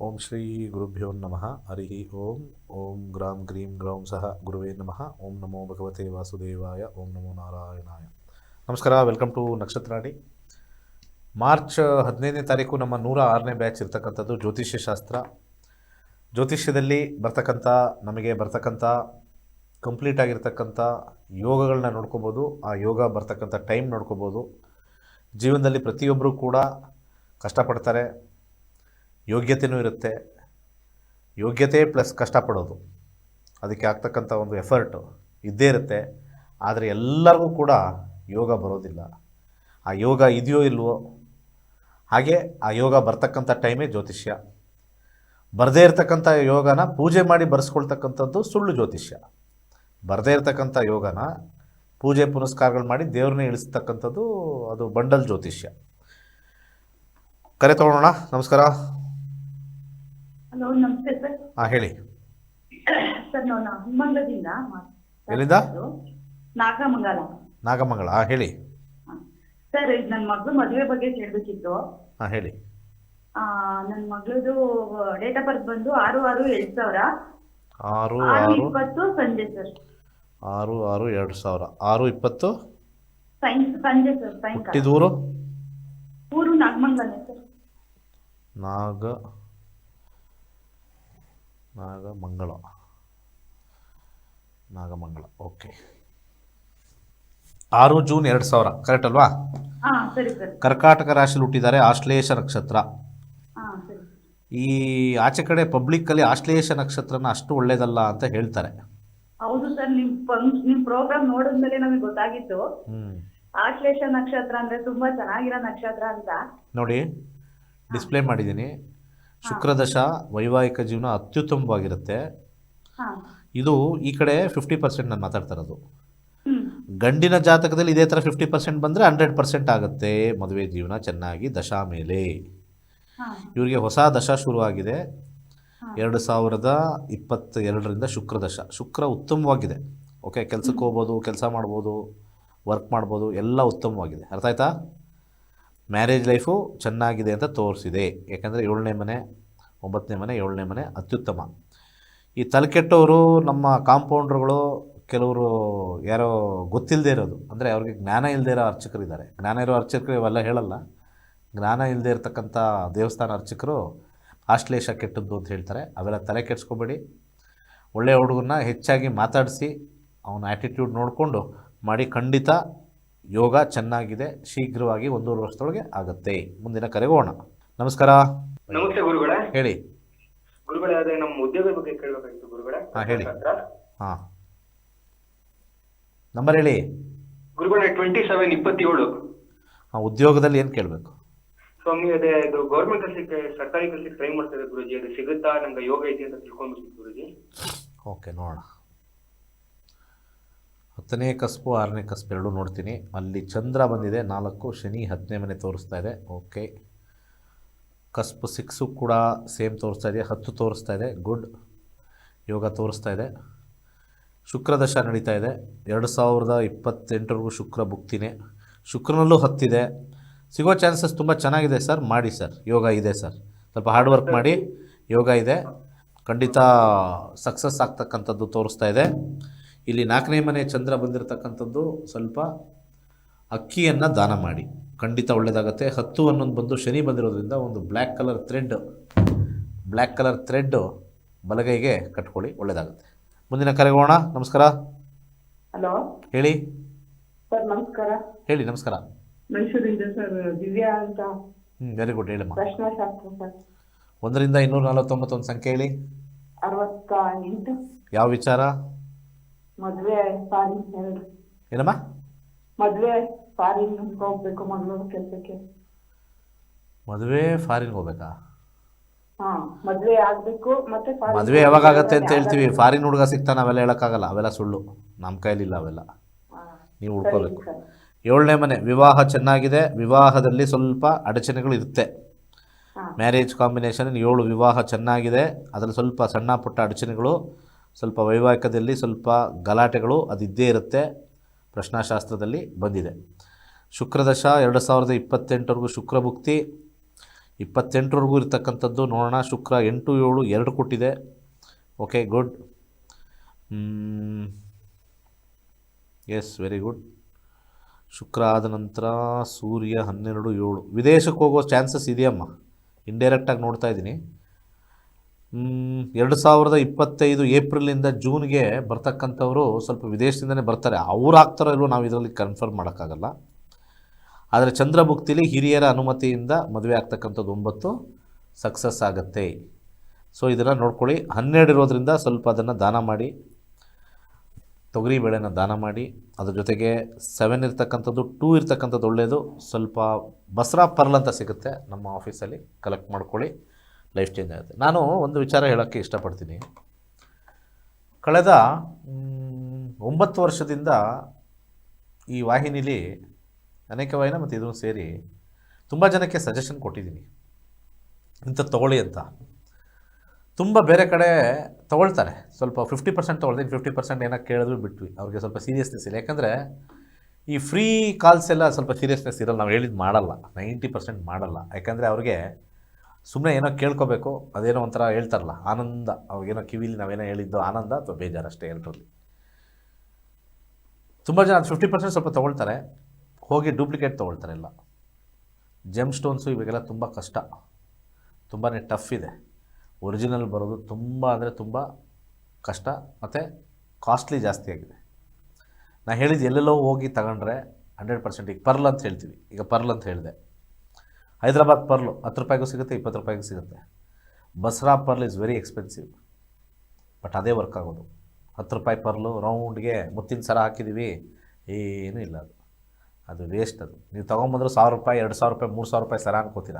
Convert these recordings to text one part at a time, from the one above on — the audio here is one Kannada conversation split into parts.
ಓಂ ಶ್ರೀ ಗುರುಭ್ಯೋ ನಮಃ. ಹರಿ ಓಂ. ಓಂ ಗ್ರಾಂ ಗ್ರೀಂ ಗ್ರೌಂ ಸಹ ಗುರುವೇ ನಮಃ. ಓಂ ನಮೋ ಭಗವತೆ ವಾಸುದೇವಾಯ. ಓಂ ನಮೋ ನಾರಾಯಣಾಯ. ನಮಸ್ಕಾರ. ವೆಲ್ಕಮ್ ಟು ನಕ್ಷತ್ರಾಡಿ ಮಾರ್ಚ್ ಹದಿನೈದನೇ ತಾರೀಕು ನಮ್ಮ ನೂರ ಆರನೇ ಬ್ಯಾಚ್ ಇರ್ತಕ್ಕಂಥದ್ದು ಜ್ಯೋತಿಷ್ಯ ಶಾಸ್ತ್ರ ಜ್ಯೋತಿಷ್ಯದಲ್ಲಿ ಬರ್ತಕ್ಕಂಥ, ನಮಗೆ ಬರ್ತಕ್ಕಂಥ, ಕಂಪ್ಲೀಟ್ ಆಗಿರ್ತಕ್ಕಂಥ ಯೋಗಗಳನ್ನ ನೋಡ್ಕೋಬೋದು. ಆ ಯೋಗ ಬರ್ತಕ್ಕಂಥ ಟೈಮ್ ನೋಡ್ಕೋಬೋದು. ಜೀವನದಲ್ಲಿ ಪ್ರತಿಯೊಬ್ಬರೂ ಕೂಡ ಕಷ್ಟಪಡ್ತಾರೆ. ಯೋಗ್ಯತೆಯೂ ಇರುತ್ತೆ. ಯೋಗ್ಯತೆ ಪ್ಲಸ್ ಕಷ್ಟಪಡೋದು. ಅದಕ್ಕೆ ಆಗ್ತಕ್ಕಂಥ ಒಂದು ಎಫರ್ಟು ಇದ್ದೇ ಇರುತ್ತೆ. ಆದರೆ ಎಲ್ಲರಿಗೂ ಕೂಡ ಯೋಗ ಬರೋದಿಲ್ಲ. ಆ ಯೋಗ ಇದೆಯೋ ಇಲ್ವೋ? ಹಾಗೆ ಆ ಯೋಗ ಬರ್ತಕ್ಕಂಥ ಟೈಮೇ ಜ್ಯೋತಿಷ್ಯ. ಬರದೇ ಇರತಕ್ಕಂಥ ಯೋಗನ ಪೂಜೆ ಮಾಡಿ ಬರೆಸ್ಕೊಳ್ತಕ್ಕಂಥದ್ದು ಸುಳ್ಳು ಜ್ಯೋತಿಷ್ಯ. ಬರದೇ ಇರತಕ್ಕಂಥ ಯೋಗನ ಪೂಜೆ ಪುನಸ್ಕಾರಗಳು ಮಾಡಿ ದೇವ್ರನ್ನೇ ಇಳಿಸ್ತಕ್ಕಂಥದ್ದು ಅದು ಬಂಡಲ್ ಜ್ಯೋತಿಷ್ಯ. ಕರೆ ತೊಗೊಳ್ಳೋಣ ನಮಸ್ಕಾರ. ಹಲೋ ನಮಸ್ತೆ ಸರ್. ಹಾ ಹೇಳಿ. ಸರ್ ನಾವು ನಾಗಮಂಗಲದಿಂದ ಎಲ್ಲಿಂದ? ಇರೋದು. ನಾಗಮಂಗಲ. ನಾಗಮಂಗಳ ಹೇಳಿ. ಸರ್ ಇದು ನನ್ನ ಮಗಳು ಮದುವೆ ಬಗ್ಗೆ ಕೇಳಬೇಕಿತ್ತು. ಹಾ ಹೇಳಿ. ನನ್ನ ಮಗಳದು ಡೇಟ್ ಆಫ್ ಬರ್ತ್ ಬಂದು ಆರು ಆರು ಎರಡ್ ಸಾವಿರ. ಆರು ಆರು ಇಪ್ಪತ್ತು ಸಂಜೆ ಸರ್. ಆರು ಆರು ಎರಡು ಸಾವಿರ. ಆರು ಇಪ್ಪತ್ತು? ಸೈನ್ಸ್ ಸಂಜೆ ಸರ್ ಸಾಯಂಕಾಲ. ಹುಟ್ಟಿದೂರು? ಊರು ನಾಗಮಂಗಲ ಸರ್. ನಾಗ ನಾಗಮಂಗಳ ನಾಗಮಂಗಳ ಓಕೆ ಆರು ಜೂನ್ ಎರಡು ಸಾವಿರ ಕರೆಕ್ಟ್ ಅಲ್ವಾ? ಹಾ ಸರಿ ಸರ್. ಕರ್ಕಾಟಕ ರಾಶಿಯಲ್ಲಿ ಹುಟ್ಟಿದ್ದಾರೆ ಆಶ್ಲೇಷ ನಕ್ಷತ್ರ. ಈ ಆಚೆ ಕಡೆ ಪಬ್ಲಿಕ್ ಅಲ್ಲಿ ಆಶ್ಲೇಷ ನಕ್ಷತ್ರನ ಅಷ್ಟು ಒಳ್ಳೇದಲ್ಲ ಅಂತ ಹೇಳ್ತಾರೆ. ಹೌದು ಸರ್ ನಿಮ್ ನಿಮ್ ಪ್ರೋಗ್ರಾಮ್ ನೋಡಿದ್ಮೇಲೆ ನಮಗೆ ಗೊತ್ತಾಗಿತ್ತು. ಆಶ್ಲೇಷ ನಕ್ಷತ್ರ ಅಂದ್ರೆ ತುಂಬಾ ಚೆನ್ನಾಗಿರೋ ನಕ್ಷತ್ರ ಅಂತ. ನೋಡಿ ಡಿಸ್ಪ್ಲೇ ಮಾಡಿದ್ದೀನಿ. ಶುಕ್ರದಶ ವೈವಾಹಿಕ ಜೀವನ ಅತ್ಯುತ್ತಮವಾಗಿರುತ್ತೆ. ಇದು ಈ ಕಡೆ ಫಿಫ್ಟಿ ಪರ್ಸೆಂಟ್ ನಾನು ಮಾತಾಡ್ತಾ ಇರೋದು. ಗಂಡಿನ ಜಾತಕದಲ್ಲಿ ಇದೇ ಥರ ಫಿಫ್ಟಿ ಪರ್ಸೆಂಟ್ ಬಂದರೆ ಹಂಡ್ರೆಡ್ ಪರ್ಸೆಂಟ್ ಆಗುತ್ತೆ ಮದುವೆ ಜೀವನ ಚೆನ್ನಾಗಿ ದಶಾ ಮೇಲೆ. ಇವರಿಗೆ ಹೊಸ ದಶ ಶುರುವಾಗಿದೆ. ಎರಡು ಸಾವಿರದ ಇಪ್ಪತ್ತ ಎರಡರಿಂದ ಶುಕ್ರ ದಶ. ಶುಕ್ರ ಉತ್ತಮವಾಗಿದೆ. ಓಕೆ ಕೆಲಸಕ್ಕೆ ಹೋಗ್ಬೋದು ಕೆಲಸ ಮಾಡ್ಬೋದು ವರ್ಕ್ ಮಾಡ್ಬೋದು ಎಲ್ಲ ಉತ್ತಮವಾಗಿದೆ. ಅರ್ಥ ಆಯ್ತಾ? ಮ್ಯಾರೇಜ್ ಲೈಫು ಚೆನ್ನಾಗಿದೆ ಅಂತ ತೋರಿಸಿದೆ. ಯಾಕಂದರೆ ಏಳನೇ ಮನೆ, ಒಂಬತ್ತನೇ ಮನೆ, ಏಳನೇ ಮನೆ ಅತ್ಯುತ್ತಮ. ಈ ತಲೆಕೆಟ್ಟವರು ನಮ್ಮ ಕಾಂಪೌಂಡ್ರುಗಳು, ಕೆಲವರು ಯಾರೋ ಗೊತ್ತಿಲ್ಲದೆ ಇರೋದು. ಅಂದರೆ ಅವ್ರಿಗೆ ಜ್ಞಾನ ಇಲ್ಲದೆ ಇರೋ ಅರ್ಚಕರಿದ್ದಾರೆ ಜ್ಞಾನ ಇರೋ ಅರ್ಚಕರು ಇವೆಲ್ಲ ಹೇಳಲ್ಲ. ಜ್ಞಾನ ಇಲ್ಲದೆ ಇರತಕ್ಕಂಥ ದೇವಸ್ಥಾನ ಅರ್ಚಕರು ಆಶ್ಲೇಷ ಕೆಟ್ಟದ್ದು ಅಂತ ಹೇಳ್ತಾರೆ. ಅವೆಲ್ಲ ತಲೆ ಕೆಡಿಸ್ಕೋಬೇಡಿ. ಒಳ್ಳೆಯ ಹುಡುಗನ್ನ ಹೆಚ್ಚಾಗಿ ಮಾತಾಡಿಸಿ, ಅವನ ಆ್ಯಟಿಟ್ಯೂಡ್ ನೋಡಿಕೊಂಡು ಮಾಡಿ ಖಂಡಿತ ಯೋಗ ಚೆನ್ನಾಗಿದೆ ಶೀಘ್ರವಾಗಿ ಒಂದೂವರೆ ವರ್ಷದೊಳಗೆ ಆಗುತ್ತೆ. ಮುಂದಿನ ಕರೆಗೋಣ ನಮಸ್ಕಾರ. ನಮಸ್ತೆ ಗುರುಗಳೇ. ಹೇಳಿ. ಗುರುಗಳೇ ಅದೇ ನಮ್ಮ ಉದ್ಯೋಗದ ಬಗ್ಗೆ ಕೇಳಬೇಕಾಗಿತ್ತು ಗುರುಗಳೇ. ಹಾ, ಹೇಳಿ. ಹಾ. ನಂಬರ್ ಹೇಳಿ. ಗುರುಗಳೇ ಟ್ವೆಂಟಿ ಸೆವೆನ್ ಇಪ್ಪತ್ತೇಳು. ಹಾ ಉದ್ಯೋಗದಲ್ಲಿ ಏನು ಕೇಳಬೇಕು? ಸ್ವಾಮಿ ಅದೇ ಇದು ಗೌರ್ಮೆಂಟ್ ಕೆಲಸಕ್ಕೆ ಸರ್ಕಾರಿ ಕೆಲಸಕ್ಕೆ ಟ್ರೈ ಮಾಡ್ತಾ ಇದೆ ಗುರುಜಿ. ಅದು ಸಿಗುತ್ತಾ? ನಂಗೆ ಯೋಗ ಐತಿ ಅಂತ ತಿಳ್ಕೊಂಡ್ಬಿಟ್ಟು ಗುರುಜಿ. ಓಕೆ ನೋಡೋಣ. ಹತ್ತನೇ ಕಸ್ಬು ಆರನೇ ಕಸ್ಬು ಎರಡೂ ನೋಡ್ತೀನಿ. ಅಲ್ಲಿ ಚಂದ್ರ ಬಂದಿದೆ. ನಾಲ್ಕು, ಶನಿ ಹತ್ತನೇ ಮನೆ ತೋರಿಸ್ತಾ ಇದೆ. ಓಕೆ. ಕಸ್ಬು ಸಿಕ್ಸು ಕೂಡ ಸೇಮ್ ತೋರಿಸ್ತಾ ಇದೆ. ಹತ್ತು ತೋರಿಸ್ತಾ ಇದೆ. ಗುಡ್. ಯೋಗ ತೋರಿಸ್ತಾ ಇದೆ. ಶುಕ್ರದಶ ನಡೀತಾ ಇದೆ. ಎರಡು ಸಾವಿರದ ಇಪ್ಪತ್ತೆಂಟರವರೆಗೂ ಶುಕ್ರ ಭುಕ್ತಿನೇ. ಶುಕ್ರನಲ್ಲೂ ಹತ್ತಿದೆ. ಸಿಗೋ ಚಾನ್ಸಸ್ ತುಂಬ ಚೆನ್ನಾಗಿದೆ ಸರ್. ಮಾಡಿ ಸರ್. ಯೋಗ ಇದೆ ಸರ್. ಸ್ವಲ್ಪ ಹಾರ್ಡ್ ವರ್ಕ್ ಮಾಡಿ. ಯೋಗ ಇದೆ. ಖಂಡಿತ ಸಕ್ಸಸ್ ಆಗ್ತಕ್ಕಂಥದ್ದು ತೋರಿಸ್ತಾ ಇದೆ. ಇಲ್ಲಿ ನಾಲ್ಕನೇ ಮನೆ ಚಂದ್ರ ಬಂದಿರತಕ್ಕಂಥದ್ದು ಸ್ವಲ್ಪ ಅಕ್ಕಿಯನ್ನು ದಾನ ಮಾಡಿ. ಖಂಡಿತ ಒಳ್ಳೆಯದಾಗತ್ತೆ ಹತ್ತು ಅನ್ನೊಂದು ಬಂದು ಶನಿ ಬಂದಿರೋದ್ರಿಂದ ಒಂದು black colour thread black colour thread ಬಲಗೈಗೆ ಕಟ್ಕೊಳ್ಳಿ ಒಳ್ಳೆಯದಾಗುತ್ತೆ ಮುಂದಿನ ಕರೆಗೋಣ ನಮಸ್ಕಾರ. ಹಲೋ. ಹೇಳಿ. ಸರ್ ನಮಸ್ಕಾರ. ಹೇಳಿ ನಮಸ್ಕಾರ. ಮೈಸೂರಿಂದ ಸರ್ ದಿವ್ಯಾ ಅಂತ. ಹ್ಞೂ ವೆರಿ ಗುಡ್ ಹೇಳಿ ಪ್ರಶ್ನಾಶಾಸ್ತ್ರ ಸರ್. ಒಂದರಿಂದ ಇನ್ನೂರ ನಲವತ್ತೊಂಬತ್ತೊಂದು ಸಂಖ್ಯೆ ಹೇಳಿ. ಅರವತ್ತ ಎಂಟು ಯಾವ ವಿಚಾರ? ಮದ್ವೆ ಫಾರಿನ್ ಏನಮ್ಮ? ಮದ್ವೆ ಫಾರಿನ್ ಹೋಗ್ಬೇಕು ಮಂಗಳೂರು ಕೆಲಸಕ್ಕೆ. ಮದುವೆ ಫಾರಿನ್ ಹೋಗ್ಬೇಕಾ? ಹಾ ಮದ್ವೆ ಆಗ್ಬೇಕು ಮತ್ತೆ foreign ಮದುವೆ ಯಾವಾಗ ಆಗತ್ತೆ ಅಂತ ಹೇಳ್ತೀವಿ. ಫಾರಿನ್ ಹುಡುಗ ಸಿಗ್ತಾನೆ ನಾವೆಲ್ಲ ಹೇಳೋಕ್ಕಾಗಲ್ಲ. ಅವೆಲ್ಲ ಸುಳ್ಳು. ನಮ್ಮ ಕೈಲಿಲ್ಲ ಅವೆಲ್ಲ. ಹಾ, ನೀವು ಸರಿ ಉಳ್ಕೋಬೇಕು. ಸರ್. ಏಳನೇ ಮನೆ ವಿವಾಹ ಚೆನ್ನಾಗಿದೆ. ವಿವಾಹದಲ್ಲಿ ಸ್ವಲ್ಪ ಅಡಚಣೆಗಳು ಇರುತ್ತೆ. ಹಾ. ಮ್ಯಾರೇಜ್ ಕಾಂಬಿನೇಷನ್ ಏಳು ವಿವಾಹ ಚೆನ್ನಾಗಿದೆ. ಅದರಲ್ಲಿ ಸ್ವಲ್ಪ ಸಣ್ಣ ಪುಟ್ಟ ಅಡಚಣೆಗಳು. ಸ್ವಲ್ಪ ವೈವಾಹಿಕದಲ್ಲಿ ಸ್ವಲ್ಪ ಗಲಾಟೆಗಳು ಅದಿದ್ದೇ ಇರುತ್ತೆ. ಪ್ರಶ್ನಾಶಾಸ್ತ್ರದಲ್ಲಿ ಬಂದಿದೆ. ಶುಕ್ರದಶ ಎರಡು ಸಾವಿರದ ಇಪ್ಪತ್ತೆಂಟರವರೆಗೂ ಶುಕ್ರಭುಕ್ತಿ ಇಪ್ಪತ್ತೆಂಟರವರೆಗೂ ಇರತಕ್ಕಂಥದ್ದು ನೋಡೋಣ. ಶುಕ್ರ ಎಂಟು ಏಳು ಎರಡು ಕೊಟ್ಟಿದೆ. Okay, good. Yes, very good. ಶುಕ್ರ ಆದ ನಂತರ ಸೂರ್ಯ ಹನ್ನೆರಡು ಏಳು. ವಿದೇಶಕ್ಕೆ ಹೋಗೋ ಚಾನ್ಸಸ್ ಇದೆಯಮ್ಮ? ಇಂಡೈರೆಕ್ಟಾಗಿ ನೋಡ್ತಾ ಇದ್ದೀನಿ. ಎರಡು ಸಾವಿರದ ಇಪ್ಪತ್ತೈದು ಏಪ್ರಿಲಿಂದ ಜೂನ್ಗೆ ಬರ್ತಕ್ಕಂಥವರು ಸ್ವಲ್ಪ ವಿದೇಶದಿಂದನೇ ಬರ್ತಾರೆ. ಅವ್ರು ಆಗ್ತಾರೋ ಇಲ್ವೋ ನಾವು ಇದರಲ್ಲಿ ಕನ್ಫರ್ಮ್ ಮಾಡೋಕ್ಕಾಗಲ್ಲ. ಆದರೆ ಚಂದ್ರಭುಕ್ತಿಲಿ ಹಿರಿಯರ ಅನುಮತಿಯಿಂದ ಮದುವೆ ಆಗ್ತಕ್ಕಂಥದ್ದು ಒಂಬತ್ತು ಸಕ್ಸಸ್ ಆಗುತ್ತೆ. ಸೊ ಇದನ್ನು ನೋಡ್ಕೊಳ್ಳಿ. ಹನ್ನೆರಡು ಇರೋದರಿಂದ ಸ್ವಲ್ಪ ಅದನ್ನು ದಾನ ಮಾಡಿ, ತೊಗರಿ ಬೇಳೆನ ದಾನ ಮಾಡಿ, ಅದ್ರ ಜೊತೆಗೆ ಸೆವೆನ್ ಇರ್ತಕ್ಕಂಥದ್ದು ಟೂ ಇರ್ತಕ್ಕಂಥದ್ದು ಒಳ್ಳೆಯದು ಸ್ವಲ್ಪ ಬಸ್ರಾ ಪರ್ಲ್ ಅಂತ ಸಿಗುತ್ತೆ ನಮ್ಮ ಆಫೀಸಲ್ಲಿ ಕಲೆಕ್ಟ್ ಮಾಡ್ಕೊಳ್ಳಿ. ಲೈಫ್ ಚೇಂಜ್ ಆಗುತ್ತೆ. ನಾನು ಒಂದು ವಿಚಾರ ಹೇಳೋಕ್ಕೆ ಇಷ್ಟಪಡ್ತೀನಿ. ಕಳೆದ ಒಂಬತ್ತು ವರ್ಷದಿಂದ ಈ ವಾಹಿನಿಲಿ ಅನೇಕ ವಾಹಿನ ಮತ್ತು ಇದನ್ನು ಸೇರಿ ತುಂಬ ಜನಕ್ಕೆ ಸಜೆಷನ್ ಕೊಟ್ಟಿದ್ದೀನಿ. ಇಂಥ ತೊಗೊಳ್ಳಿ ಅಂತ. ತುಂಬ ಬೇರೆ ಕಡೆ ತೊಗೊಳ್ತಾರೆ. ಸ್ವಲ್ಪ ಫಿಫ್ಟಿ ಪರ್ಸೆಂಟ್ ತೊಗೊಳ್ತೀನಿ ಫಿಫ್ಟಿ ಪರ್ಸೆಂಟ್ ಏನೋ ಕೇಳಿದ್ರು ಬಿಟ್ವಿ. ಅವ್ರಿಗೆ ಸ್ವಲ್ಪ ಸೀರಿಯಸ್ನೆಸ್ ಇಲ್ಲ. ಯಾಕಂದರೆ ಈ ಫ್ರೀ ಕಾಲ್ಸ್ ಎಲ್ಲ ಸ್ವಲ್ಪ ಸೀರಿಯಸ್ನೆಸ್ ಇರಲ್ಲ. ನಾವು ಹೇಳಿದ್ದು ಮಾಡಲ್ಲ. ನೈಂಟಿ ಪರ್ಸೆಂಟ್ ಮಾಡಲ್ಲ. ಯಾಕಂದರೆ ಅವ್ರಿಗೆ ಸುಮ್ಮನೆ ಏನೋ ಕೇಳ್ಕೋಬೇಕು, ಅದೇನೋ ಒಂಥರ ಹೇಳ್ತಾರಲ್ಲ, ಆನಂದ. ಅವಾಗೇನೋ ಕಿವಿಲಿ ನಾವೇನೋ ಹೇಳಿದ್ದು, ಆನಂದ ಅಥವಾ ಬೇಜಾರು ಅಷ್ಟೇ ಎರಡರಲ್ಲಿ. ತುಂಬ ಜನ ಅದು ಫಿಫ್ಟಿ ಪರ್ಸೆಂಟ್ ಸ್ವಲ್ಪ ತೊಗೊಳ್ತಾರೆ, ಹೋಗಿ ಡೂಪ್ಲಿಕೇಟ್ ತೊಗೊಳ್ತಾರೆ ಎಲ್ಲ. ಜೆಮ್ ಸ್ಟೋನ್ಸು ಇವಾಗೆಲ್ಲ ತುಂಬ ಕಷ್ಟ. ತುಂಬಾ ಟಫ್ ಇದೆ. ಒರಿಜಿನಲ್ ಬರೋದು ತುಂಬ ಅಂದರೆ ತುಂಬ ಕಷ್ಟ ಮತ್ತು ಕಾಸ್ಟ್ಲಿ ಜಾಸ್ತಿ ಆಗಿದೆ. ನಾನು ಹೇಳಿದ್ದು ಎಲ್ಲೆಲ್ಲೋ ಹೋಗಿ ತಗೊಂಡ್ರೆ ಹಂಡ್ರೆಡ್ ಪರ್ಸೆಂಟ್ ಈಗ ಪರ್ಲ್ ಅಂತ ಹೇಳ್ತೀವಿ. ಈಗ ಪರ್ಲ್ ಅಂತ ಹೇಳಿದೆ. ಹೈದ್ರಾಬಾದ್ ಪರ್ಲು ಹತ್ತು ರೂಪಾಯಿಗೂ ಸಿಗುತ್ತೆ, ಇಪ್ಪತ್ತು ರೂಪಾಯಿಗೂ ಸಿಗುತ್ತೆ. Basra pearl is very expensive but ಅದೇ ವರ್ಕ್ ಆಗೋದು. ಹತ್ತು ರೂಪಾಯಿ ಪರ್ಲು ರೌಂಡ್ಗೆ ಮುತ್ತಿನ ಸರ ಹಾಕಿದ್ದೀವಿ ಏನೂ ಇಲ್ಲ ಅದು. ಅದು ವೇಸ್ಟ್ ಅದು. ನೀವು ತೊಗೊಂಬಂದ್ರೆ ಸಾವಿರ ರೂಪಾಯಿ, ಎರಡು ಸಾವಿರ ರೂಪಾಯಿ, ಮೂರು ಸಾವಿರ ರೂಪಾಯಿ ಸರ ಅನ್ಕೋತೀರ?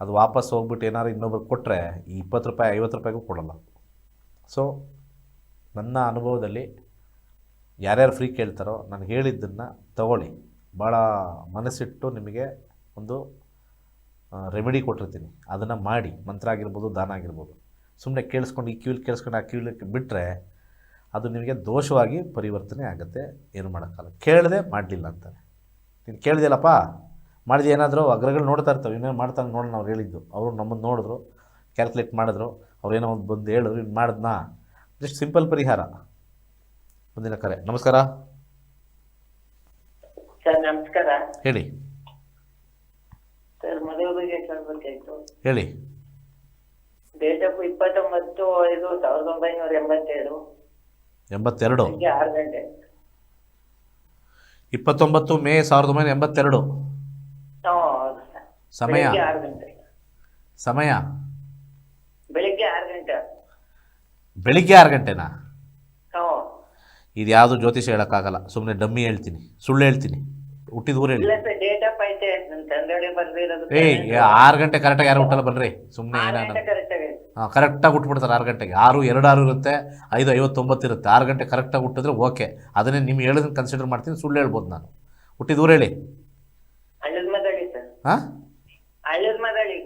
ಅದು ವಾಪಸ್ ಹೋಗ್ಬಿಟ್ಟು ಏನಾದ್ರು ಇನ್ನೊಬ್ರಿಗೆ ಕೊಟ್ಟರೆ ಈ ಇಪ್ಪತ್ತು ರೂಪಾಯಿ, ಐವತ್ತು ರೂಪಾಯಿಗೂ ಕೊಡಲ್ಲ. ಸೊ ನನ್ನ ಅನುಭವದಲ್ಲಿ ಯಾರ್ಯಾರು ಫ್ರೀ ಕೇಳ್ತಾರೋ ನಾನು ಹೇಳಿದ್ದನ್ನು ತಗೊಳ್ಳಿ. ಭಾಳ ಮನಸ್ಸಿಟ್ಟು ನಿಮಗೆ ಒಂದು ರೆಮಿಡಿ ಕೊಟ್ಟಿರ್ತೀನಿ. ಅದನ್ನು ಮಾಡಿ ಮಂತ್ರ ಆಗಿರ್ಬೋದು ದಾನ ಆಗಿರ್ಬೋದು. ಸುಮ್ಮನೆ ಕೇಳಿಸ್ಕೊಂಡು ಈ ಕ್ಯೂಲಿ ಕೇಳಿಸ್ಕೊಂಡು ಆ ಕ್ಯೂಲಿ ಬಿಟ್ಟರೆ ಅದು ನಿಮಗೆ ದೋಷವಾಗಿ ಪರಿವರ್ತನೆ ಆಗುತ್ತೆ ಏನು ಮಾಡೋಕ್ಕಲ್ಲ ಕೇಳದೆ ಮಾಡಲಿಲ್ಲ ಅಂತಾರೆ ನೀನು ಕೇಳಿದೆಯಲ್ಲಪ್ಪ? ಮಾಡಿದೆ ಏನಾದರೂ ಅಗ್ರಗಳು ನೋಡ್ತಾ ಇರ್ತವೆ ಇನ್ನೇನು ಮಾಡ್ತಾನೆ ನೋಡೋಣ ಅವ್ರು ಹೇಳಿದ್ದು. ಅವರು ನಮ್ಮನ್ನು ನೋಡಿದ್ರು ಕ್ಯಾಲ್ಕುಲೇಟ್ ಮಾಡಿದ್ರು ಅವ್ರೇನೋ ಒಂದು ಬಂದು ಹೇಳಿದ್ರು ಇನ್ನು ಮಾಡಿದ್ನಾ? ಜಸ್ಟ್ ಸಿಂಪಲ್ ಪರಿಹಾರ. ಮುಂದಿನ ಕರೆ. ನಮಸ್ಕಾರ. ಸರ್ ನಮಸ್ಕಾರ. ಹೇಳಿ. ಸರ್ ಮದುವೆ ಬಗ್ಗೆ ಕೇಳ್ಬೇಕಾಯ್ತು. ಹೇಳಿ. ಡೇಟ್ ಆಫ್ ಇಪ್ಪತ್ತೊಂಬತ್ತು ಐದು ಸಾವಿರದ ಒಂಬೈನೂರ ಎಂಬತ್ತೆರಡು. ಬೆಳಿಗ್ಗೆ ಆರು ಗಂಟೆ. ಇಪ್ಪತ್ತೊಂಬತ್ತು ಮೇ ಸಾವಿರದ ಒಂಬೈನೂರ ಎಂಬತ್ತೆರಡು. ಹ್ಞೂ ಹೌದು ಸರ್ ಸಮಯ. ಬೆಳಿಗ್ಗೆ ಆರು ಗಂಟೆ. ಸಮಯ. ಬೆಳಿಗ್ಗೆ ಆರು ಗಂಟೆ. ಬೆಳಿಗ್ಗೆ ಆರು ಗಂಟೆನಾ? ಹ್ಞೂ ಇದು ಯಾವುದು ಜ್ಯೋತಿಷ ಹೇಳೋಕ್ಕಾಗಲ್ಲ. ಸುಮ್ಮನೆ ಡಮ್ಮಿ ಹೇಳ್ತೀನಿ ಸುಳ್ಳು ಹೇಳ್ತೀನಿ. ಹುಟ್ಟಿದ ಊರೇ ಡೇಟ್ ಆಫ್ ಐತೆ ಏಯ್ ಆರು ಗಂಟೆ ಕರೆಕ್ಟಾಗಿ ಯಾರು ಹುಟ್ಟಲ್ಲ ಬನ್ರಿ. ಸುಮ್ಮನೆ ಏನಾನ. ಹಾಂ ಕರೆಕ್ಟಾಗಿ ಹುಟ್ಬಿಡ್ತಾರೆ ಆರು ಗಂಟೆಗೆ. ಆರು ಎರಡು ಆರು ಇರುತ್ತೆ ಐದು ಐವತ್ತೊಂಬತ್ತು ಇರುತ್ತೆ. ಆರು ಗಂಟೆ ಕರೆಕ್ಟಾಗಿ ಹುಟ್ಟಿದ್ರೆ ಓಕೆ ಅದನ್ನೇ ನಿಮ್ಗೆ ಹೇಳೋದನ್ನ ಕನ್ಸಿಡರ್ ಮಾಡ್ತೀನಿ ಸುಳ್ಳು ಹೇಳ್ಬೋದು ನಾನು. ಹುಟ್ಟಿದ ಊರು ಹೇಳಿ. ಹಾಂ?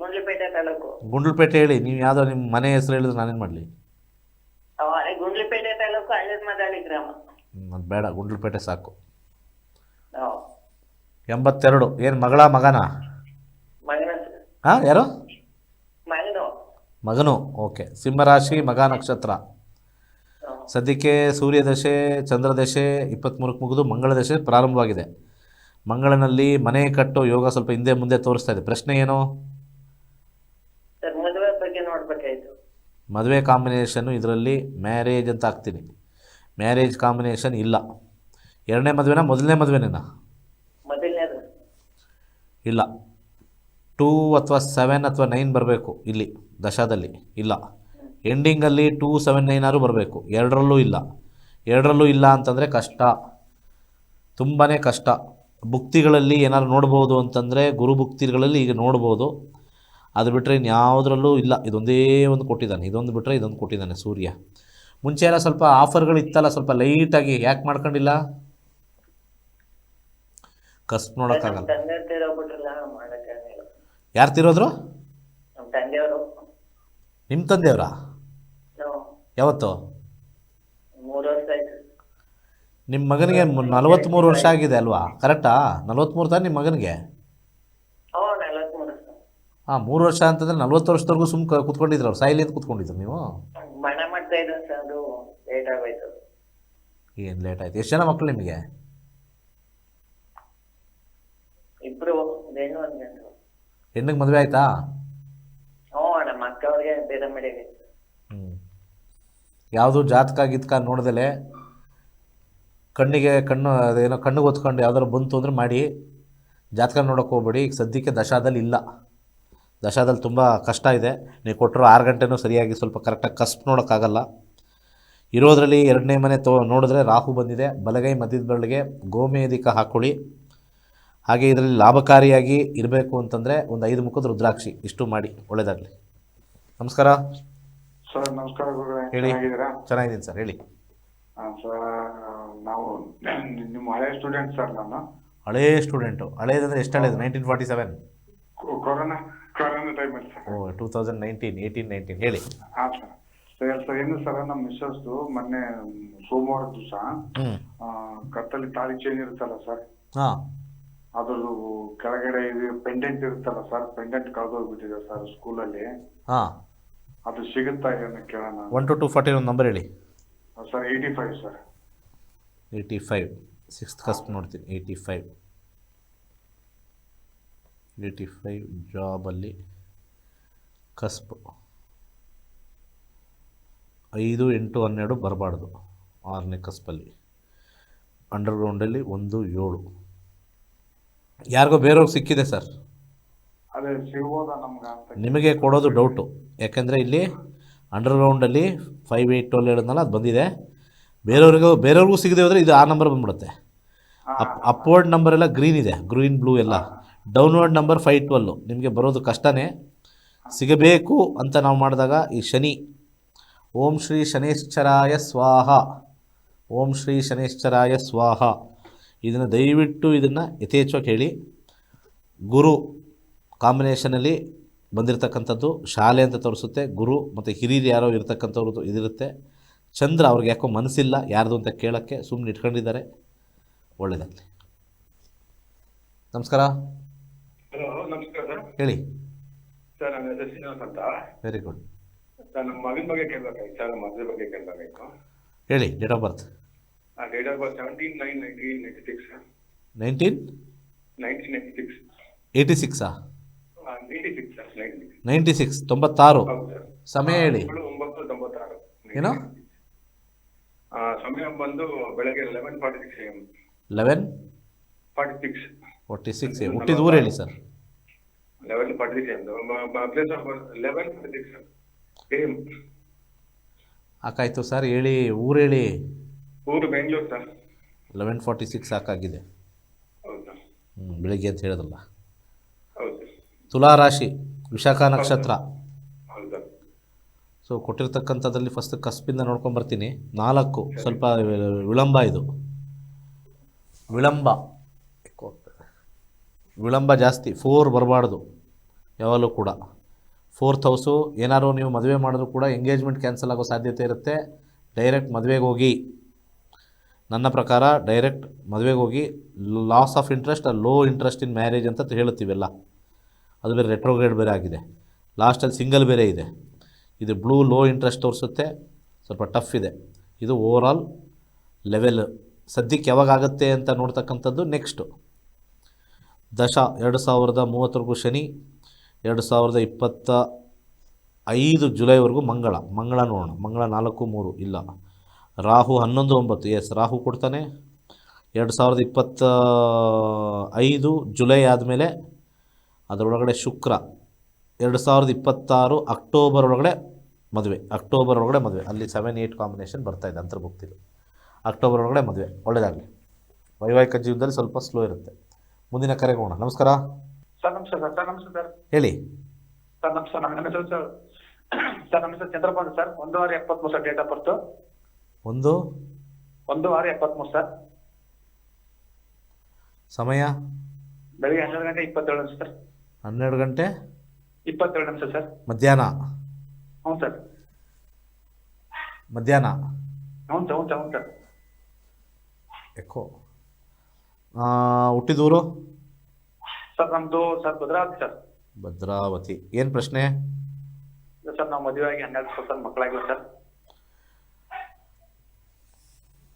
ಗುಂಡ್ಲುಪೇಟೆ ತಾಲೂಕು. ಗುಂಡ್ಲುಪೇಟೆ ಹೇಳಿ ನೀವು ಯಾವ್ದೋ ನಿಮ್ಮ ಮನೆ ಹೆಸರು ಹೇಳಿದ್ರೆ ನಾನೇನು ಮಾಡಲಿ? ಗುಂಡ್ಲುಪೇಟೆ ತಾಲೂಕು ಹಳ್ಳದ ಮದಳಿ ಗ್ರಾಮ. ಬೇಡ ಗುಂಡ್ಲುಪೇಟೆ ಸಾಕು. ಎಂಬತ್ತೆರಡು. ಏನು ಮಗಳ ಮಗನ? ಹಾಂ ಯಾರು? ಮಗನು. ಓಕೆ. ಸಿಂಹರಾಶಿ ಮಗ ನಕ್ಷತ್ರ. ಸದ್ಯಕ್ಕೆ ಸೂರ್ಯದಶೆ ಚಂದ್ರದಶೆ ಇಪ್ಪತ್ತ್ಮೂರಕ್ಕೆ ಮುಗಿದು ಮಂಗಳ ದಶೆ ಪ್ರಾರಂಭವಾಗಿದೆ. ಮಂಗಳನಲ್ಲಿ ಮನೆ ಕಟ್ಟೋ ಯೋಗ ಸ್ವಲ್ಪ ಹಿಂದೆ ಮುಂದೆ ತೋರಿಸ್ತಾ ಇದೆ. ಪ್ರಶ್ನೆ ಏನು? ಮದುವೆ ಕಾಂಬಿನೇಷನ್ನು ಇದರಲ್ಲಿ ಮ್ಯಾರೇಜ್ ಅಂತ ಹಾಕ್ತೀನಿ. ಮ್ಯಾರೇಜ್ ಕಾಂಬಿನೇಷನ್ ಇಲ್ಲ. ಎರಡನೇ ಮದುವೆನ ಮೊದಲನೇ ಮದುವೆನೇನಾ? ಇಲ್ಲ. ಟೂ ಅಥವಾ ಸೆವೆನ್ ಅಥವಾ ನೈನ್ ಬರಬೇಕು ಇಲ್ಲಿ, ದಶಾದಲ್ಲಿ. ಇಲ್ಲ. ಎಂಡಿಂಗಲ್ಲಿ ಟೂ ಸೆವೆನ್ ನೈನ್ ಆರು ಬರಬೇಕು. ಎರಡರಲ್ಲೂ ಇಲ್ಲ. ಎರಡರಲ್ಲೂ ಇಲ್ಲ ಅಂತಂದರೆ ಕಷ್ಟ. ತುಂಬಾ ಕಷ್ಟ. ಭುಕ್ತಿಗಳಲ್ಲಿ ಏನಾದ್ರು ನೋಡ್ಬೋದು ಅಂತಂದರೆ ಗುರು ಭುಕ್ತಿಗಳಲ್ಲಿ ಈಗ ನೋಡ್ಬೋದು. ಅದು ಬಿಟ್ಟರೆ ಇನ್ಯಾವುದರಲ್ಲೂ ಇಲ್ಲ. ಇದೊಂದೇ ಒಂದು ಕೊಟ್ಟಿದ್ದಾನೆ. ಇದೊಂದು ಬಿಟ್ಟರೆ ಇದೊಂದು ಕೊಟ್ಟಿದ್ದಾನೆ ಸೂರ್ಯ. ಮುಂಚೆ ಎಲ್ಲ ಸ್ವಲ್ಪ ಆಫರ್ಗಳು ಇತ್ತಲ್ಲ, ಸ್ವಲ್ಪ ಲೈಟಾಗಿ ಯಾಕೆ ಮಾಡ್ಕೊಂಡಿಲ್ಲ? ಕಸ್ಬ್ ನೋಡೋಕ್ಕಾಗಲ್ಲ. ತಂದೆ ತೀರೋಗ್ಬಿಟ್ರಲ್ಲ ಮಾಡಕ್ಕಾಗಿಲ್ಲ ಯಾರು ತಿರೋದ್ರು? ನಮ್ಮ ತಂದೆಯವರು. ನಿಮ್ಮ ತಂದೆಯವರಾ? ನಾವು ಯಾವತ್ತು? ಮೂರು ವರ್ಷ ಆಯ್ತು. ನಿಮ್ಮ ಮಗನಿಗೆ ನಲವತ್ತ್ಮೂರು ವರ್ಷ ಆಗಿದೆ ಅಲ್ವಾ? ಕರೆಕ್ಟಾ? ನಲವತ್ತ್ಮೂರು ತಾನೆ ನಿಮ್ಮ ಮಗನಿಗೆ? ಹ್ಞೂ ನಲವತ್ಮೂರು ವರ್ಷ. ಹಾಂ ಮೂರು ವರ್ಷ ಅಂತಂದ್ರೆ ನಲ್ವತ್ತು ವರ್ಷದವರೆಗೂ ಸುಮ್ ಕುತ್ಕೊಂಡಿದ್ರು ಅವ್ರು ಸಾಯಿಲಿ ಅಂತ ಕುತ್ಕೊಂಡಿದ್ರು ನೀವು? ಮನೆ ಮಾಡ್ತಾ ಇದ್ದಾನೆ ಸರ್ ಅದು ಲೇಟ್ ಆಗೋಯ್ತು. ಏನು ಲೇಟ್ ಆಯ್ತು? ಎಷ್ಟು ಜನ ಮಕ್ಕಳು ನಿಮಗೆ ಇಬ್ರು ಹೆಣ್ಣು ಒಂದ್ ಗಂಡು ಹೆಣ್ಣಿಗೆ ಮದುವೆ ಆಯ್ತಾ? ಹ್ಞೂ ನಮ್ಮ ಅಕ್ಕವ್ರಿಗೆ ಬೇರೆ ಮನೆಗೆ ಹ್ಞೂ ಯಾವುದು ಜಾತಕ ಗೀತಕ ನೋಡ್ದಲೆ ಕಣ್ಣಿಗೆ ಕಣ್ಣು ಅದೇನೋ ಕಣ್ಣು ಹೊತ್ಕೊಂಡು ಯಾವ್ದಾರು ಬಂತು ಅಂದರೆ ಮಾಡಿ. ಜಾತಕ ನೋಡೋಕೆ ಹೋಗ್ಬೇಡಿ ಈಗ ಸದ್ಯಕ್ಕೆ ದಶಾದಲ್ಲಿ ಇಲ್ಲ. ದಶಾದಲ್ಲಿ ತುಂಬ ಕಷ್ಟ ಇದೆ. ನೀವು ಕೊಟ್ಟರು ಆರು ಗಂಟೆನೂ ಸರಿಯಾಗಿ ಸ್ವಲ್ಪ ಕರೆಕ್ಟಾಗಿ ಕಸ್ಪ್ ನೋಡೋಕ್ಕಾಗಲ್ಲ. ಇರೋದರಲ್ಲಿ ಎರಡನೇ ಮನೆ ತೋ ನೋಡಿದ್ರೆ ರಾಹು ಬಂದಿದೆ. ಬಲಗೈ ಮಧ್ಯದ ಬೆರಳಿಗೆ ಗೋಮೇಧಿಕ ಹಾಕ್ಕೊಳ್ಳಿ ಹಾಗೆ ಇದರಲ್ಲಿ ಲಾಭಕಾರಿಯಾಗಿ ಇರಬೇಕು ಅಂತಂದರೆ ಒಂದು ಐದು ಮುಖದ ರುದ್ರಾಕ್ಷಿ ಇಷ್ಟು ಮಾಡಿ ಒಳ್ಳೆಯದಾಗಲಿ ನಮಸ್ಕಾರ. ಸರ್ ನಮಸ್ಕಾರ ಗುರುಗಳೇ. ಹೇಳಿ. ಚೆನ್ನಾಗಿದ್ದೀರಾ? ಚೆನ್ನಾಗಿದ್ದೀನಿ ಸರ್ ಹೇಳಿ. ಸರ್ ನಾವು ನಿಮ್ಮ ಹಳೆ ಸ್ಟೂಡೆಂಟ್ ಸರ್ ನಾನು. ಹಳೇ ಸ್ಟೂಡೆಂಟು. ಹಳೇದಂದ್ರೆ ಎಷ್ಟು ಹಳೇದು? ನೈನ್ಟೀನ್ ಫಾರ್ಟಿ ಸೆವೆನ್ ಕೊ- ಕೊರೋನಾ ಕೊರೋನಾ ಟೈಮಲ್ಲಿ sir. O two thousand nineteen eighteen nineteen ಹೇಳಿ. ಹಾಂ ಸರ್. ಸರ್ ಸರ್ ಏನು ಸರ್ ನಮ್ಮ ಮಿಸ್ಸಸ್ದು ಮೊನ್ನೆ ಸೋಮವಾರ ದಿವಸ ಹ್ಞೂ ಕತ್ತಲ್ಲಿ ತಾಳಿ ಚೈನ್ ಇರುತ್ತಲ್ಲ ಸರ್? ಹಾಂ. ಅದ್ರದ್ದು ಕೆಳಗಡೆ ಇದು ಪೆಂಡೆಂಟ್ ಇರುತ್ತಲ್ಲ ಸರ್ ಪೆಂಡೆಂಟ್ ಕಳೆದೋಗ್ಬಿಟ್ಟಿದೆ ಸರ್ ಸ್ಕೂಲಲ್ಲಿ ಹಾಂ. ಅದು ಸಿಗುತ್ತಾ ಏನೋ ಕೇಳೋಣ ಒನ್ ಟು ಟು ಫಾರ್ಟಿ ಒಂದು ನಂಬರ್ ಹೇಳಿ. Sir eighty five sir eighty five sixth cusp ನೋಡ್ತೀನಿ ಏಯ್ಟಿ ಫೈವ್ ಏಯ್ಟಿ ಫೈವ್ ಜಾಬಲ್ಲಿ ಕಸ್ಪ್ ಐದು ಎಂಟು ಹನ್ನೆರಡು ಬರಬಾರ್ದು. ಆರನೇ ಕಸ್ಪಲ್ಲಿ ಅಂಡರ್ಗ್ರೌಂಡಲ್ಲಿ ಒಂದು ಏಳು. ಯಾರಿಗೋ ಬೇರೆಯವ್ರಿಗೆ ಸಿಕ್ಕಿದೆ ಸರ್. ಅದೇ ಸಿಗ್ಬೋದಾ ನಮ್ಗೆ ಅಂತ ನಿಮಗೆ ಕೊಡೋದು ಡೌಟು ಯಾಕೆಂದರೆ ಇಲ್ಲಿ ಅಂಡರ್ಗ್ರೌಂಡಲ್ಲಿ ಫೈವ್ ಏಯ್ಟ್ ಟ್ವೆಲ್ ಹೇಳಿದ್ನಲ್ಲ ಅದು ಬಂದಿದೆ. ಬೇರೆಯವ್ರಿಗೂ ಬೇರೆಯವ್ರಿಗೂ ಸಿಗದೆ ಹೋದರೆ ಇದು ಆ ನಂಬರ್ ಬಂದ್ಬಿಡುತ್ತೆ. ಅಪ್ ಅಪ್ವರ್ಡ್ ನಂಬರ್ ಎಲ್ಲ ಗ್ರೀನ್ ಇದೆ ಗ್ರೀನ್ ಬ್ಲೂ ಎಲ್ಲ. ಡೌನ್ವರ್ಡ್ ನಂಬರ್ ಫೈವ್ ಟ್ವೆಲ್ ನಿಮಗೆ ಬರೋದು ಕಷ್ಟನೇ. ಸಿಗಬೇಕು ಅಂತ ನಾವು ಮಾಡಿದಾಗ ಈ ಶನಿ. ಓಂ ಶ್ರೀ ಶನೇಶ್ವರಾಯ ಸ್ವಾಹ. ಓಂ ಶ್ರೀ ಶನೇಶ್ವರಾಯ ಸ್ವಾಹ. ಇದನ್ನು ದಯವಿಟ್ಟು ಇದನ್ನು ಯಥೇಚ್ಛವಾಗಿ ಹೇಳಿ. ಗುರು ಕಾಂಬಿನೇಷನಲ್ಲಿ ಬಂದಿರತಕ್ಕಂಥದ್ದು ಶಾಲೆ ಅಂತ ತೋರಿಸುತ್ತೆ. ಗುರು ಮತ್ತು ಹಿರಿಯರು ಯಾರೋ ಇರತಕ್ಕಂಥವ್ರದ್ದು ಇದಿರುತ್ತೆ ಚಂದ್ರ ಅವ್ರಿಗೆ ಯಾಕೋ ಮನಸ್ಸಿಲ್ಲ ಯಾರ್ದು ಅಂತ ಕೇಳೋಕ್ಕೆ ಸುಮ್ಮನೆ ಇಟ್ಕೊಂಡಿದ್ದಾರೆ. ಒಳ್ಳೆಯದಾಗಲಿ ನಮಸ್ಕಾರ. ಹಲೋ ನಮಸ್ಕಾರ ಸರ್. ಹೇಳಿ. ಸರ್ ನನ್ನ ಹೆಸರು ಶ್ರೀನಿವಾಸ್ ಅಂತ. ವೆರಿ ಗುಡ್ ಸರ್ ನಮ್ಮ ಮಗನ ಬಗ್ಗೆ ಕೇಳಬೇಕಾಗಿತ್ತು ಸರ್ ನಮ್ಮ ಮದುವೆ ಬಗ್ಗೆ ಕೇಳಬೇಕಾಗಿತ್ತು ಹೇಳಿ date of birth date of birth seventeen nine nineteen ninety six nineteen nineteen ninety six eighty ಸಿಕ್ಸಾ ninety six sir ninety six ninety six ತೊಂಬತ್ತಾರು ಸಮಯ ಹೇಳಿ. ಒಂಬತ್ತು ತೊಂಬತ್ತಾರು. ಏನು? ಆ, ಸಮಯ ಬಂದು ಬೆಳಗ್ಗೆ eleven forty six M eleven forty six forty six ಹುಟ್ಟಿದ ಊರು ಹೇಳಿ sir eleven forty six M place of eleven forty six M ಹಾಕಾಯ್ತು sir ಹೇಳಿ ಊರು ಹೇಳಿ. ಊರು Bengaluru sir. Eleven forty six ಸಾಕಾಗಿದೆ. ಹೌದು? ಹ್ಞೂ ಬೆಳಿಗ್ಗೆ ಅಂತ ಹೇಳಿದ್ರಲ್ಲ ಹೌದು. ತುಲಾ ರಾಶಿ ವಿಶಾಖ ನಕ್ಷತ್ರ. ಹೌದು. ಸೊ ಕೊಟ್ಟಿರ್ತಕ್ಕಂಥದ್ರಲ್ಲಿ ಫಸ್ಟ್ ಕಸ್ಪಿಂದ ನೋಡ್ಕೊಂಬರ್ತೀನಿ ನಾಲ್ಕು ಸ್ವಲ್ಪ ವಿಳಂಬ ಇದು. ವಿಳಂಬ. ವಿಳಂಬ ಜಾಸ್ತಿ. ಫೋರ್ ಬರಬಾರ್ದು. ಯಾವಾಗಲೂ ಕೂಡ. ಫೋರ್ತ್ ಹೌಸು ಏನಾದ್ರು ನೀವು ಮದುವೆ ಮಾಡಿದ್ರು ಕೂಡ ಎಂಗೇಜ್ಮೆಂಟ್ ಕ್ಯಾನ್ಸಲ್ ಆಗೋ ಸಾಧ್ಯತೆ ಇರುತ್ತೆ. ಡೈರೆಕ್ಟ್ ಮದುವೆಗೆ ಹೋಗಿ. ನನ್ನ ಪ್ರಕಾರ ಡೈರೆಕ್ಟ್ ಮದುವೆಗೆ ಹೋಗಿ loss of interest low interest in marriage ಅಂತ ಹೇಳುತ್ತೀವೆಲ್ಲ? ಅದು ಬೇರೆ ರೆಟ್ರೋಗ್ರೇಡ್ ಬೇರೆ ಆಗಿದೆ. ಲಾಸ್ಟಲ್ಲಿ ಸಿಂಗಲ್ ಬೇರೆ ಇದೆ. ಇದು ಬ್ಲೂ ಲೋ ಇಂಟ್ರೆಸ್ಟ್ ತೋರಿಸುತ್ತೆ. ಸ್ವಲ್ಪ ಟಫ್ ಇದೆ. ಇದು ಓವರ್ ಆಲ್ ಲೆವೆಲ್ ಸದ್ಯಕ್ಕೆ ಯಾವಾಗ ಆಗುತ್ತೆ ಅಂತ ನೋಡ್ತಕ್ಕಂಥದ್ದು ನೆಕ್ಸ್ಟು ದಶ, ಎರಡು ಸಾವಿರದ ಮೂವತ್ತರೆಗೂ ಶನಿ, ಎರಡು ಸಾವಿರದ ಇಪ್ಪತ್ತ ಐದು ಜುಲೈವರೆಗೂ ಮಂಗಳ. ಮಂಗಳ ನೋಡೋಣ. ಮಂಗಳ ನಾಲ್ಕು ಮೂರು, ಇಲ್ಲ. ರಾಹು ಹನ್ನೊಂದು ಒಂಬತ್ತು ಎಸ್ ರಾಹು ಕೊಡ್ತಾನೆ. ಎರಡು ಸಾವಿರದ ಇಪ್ಪತ್ತ ಐದು ಜುಲೈ ಆದಮೇಲೆ ಅದರೊಳಗಡೆ ಶುಕ್ರ. ಎರಡು ಸಾವಿರದ ಇಪ್ಪತ್ತಾರು ಅಕ್ಟೋಬರ್ ಒಳಗಡೆ ಮದುವೆ ಅಕ್ಟೋಬರ್ ಒಳಗಡೆ ಮದುವೆ. ಅಲ್ಲಿ ಸೆವೆನ್ ಏಯ್ಟ್ ಕಾಂಬಿನೇಷನ್ ಬರ್ತಾ ಇದೆ ಅಂತರ್ಭುಕ್ತಿಲಿ ಅಕ್ಟೋಬರ್ ಒಳಗಡೆ ಮದುವೆ ಒಳ್ಳೆಯದಾಗಲಿ ವೈವಾಹಿಕ ಜೀವನದಲ್ಲಿ ಸ್ವಲ್ಪ ಸ್ಲೋ ಇರುತ್ತೆ. ಮುಂದಿನ ಕರೆಗೆ ಹೋಗೋಣ ನಮಸ್ಕಾರ. ಸರ್ ನಮಸ್ಕಾರ ಸರ್ ಸರ್ ನಮಸ್ತೆ ಸರ್. ಹೇಳಿ. ಸರ್ ನಮಸ್ಕಾರ. ನಮ್ಮ ಹೆಸರು ಸರ್ ಸರ್ ನಮ್ಮ ಹೆಸರು ಚಂದ್ರಪಾಲ್ ಸರ್. ಒಂದೂವರೆ ಎಪ್ಪತ್ತ್ಮೂರು ಸರ್ ಡೇಟ್ ಆಫ್ ಬರ್ತು ಒಂದು? ಒಂದು ಆರು ಎಪ್ಪತ್ಮೂರು ಸರ್. ಸಮಯ? ಬೆಳಿಗ್ಗೆ ಹನ್ನೆರಡು ಗಂಟೆ ಇಪ್ಪತ್ತೇಳು ನಿಮಿಷ ಸರ್. ಹನ್ನೆರಡು ಗಂಟೆ? ಇಪ್ಪತ್ತೇಳು ನಿಮಿಷ ಸರ್. ಮಧ್ಯಾಹ್ನ? ಹ್ಞೂ ಸರ್. ಮಧ್ಯಾಹ್ನ? ಹ್ಞೂ ಸರ್ ಹ್ಞೂ ಸರ್ ಹ್ಞೂ ಸರ್. ಎಕೋ. ಹುಟ್ಟಿದೂರು? ಸರ್ ನಮ್ಮದು ಸರ್ ಭದ್ರಾವತಿ ಸರ್. ಭದ್ರಾವತಿ. ಏನು ಪ್ರಶ್ನೆ? ಸರ್ ನಾವು ಮದುವೆ ಆಗಿ ಹನ್ನೆರಡು ಸರ್ ಮಕ್ಕಳಾಗಿಲ್ಲ ಸರ್.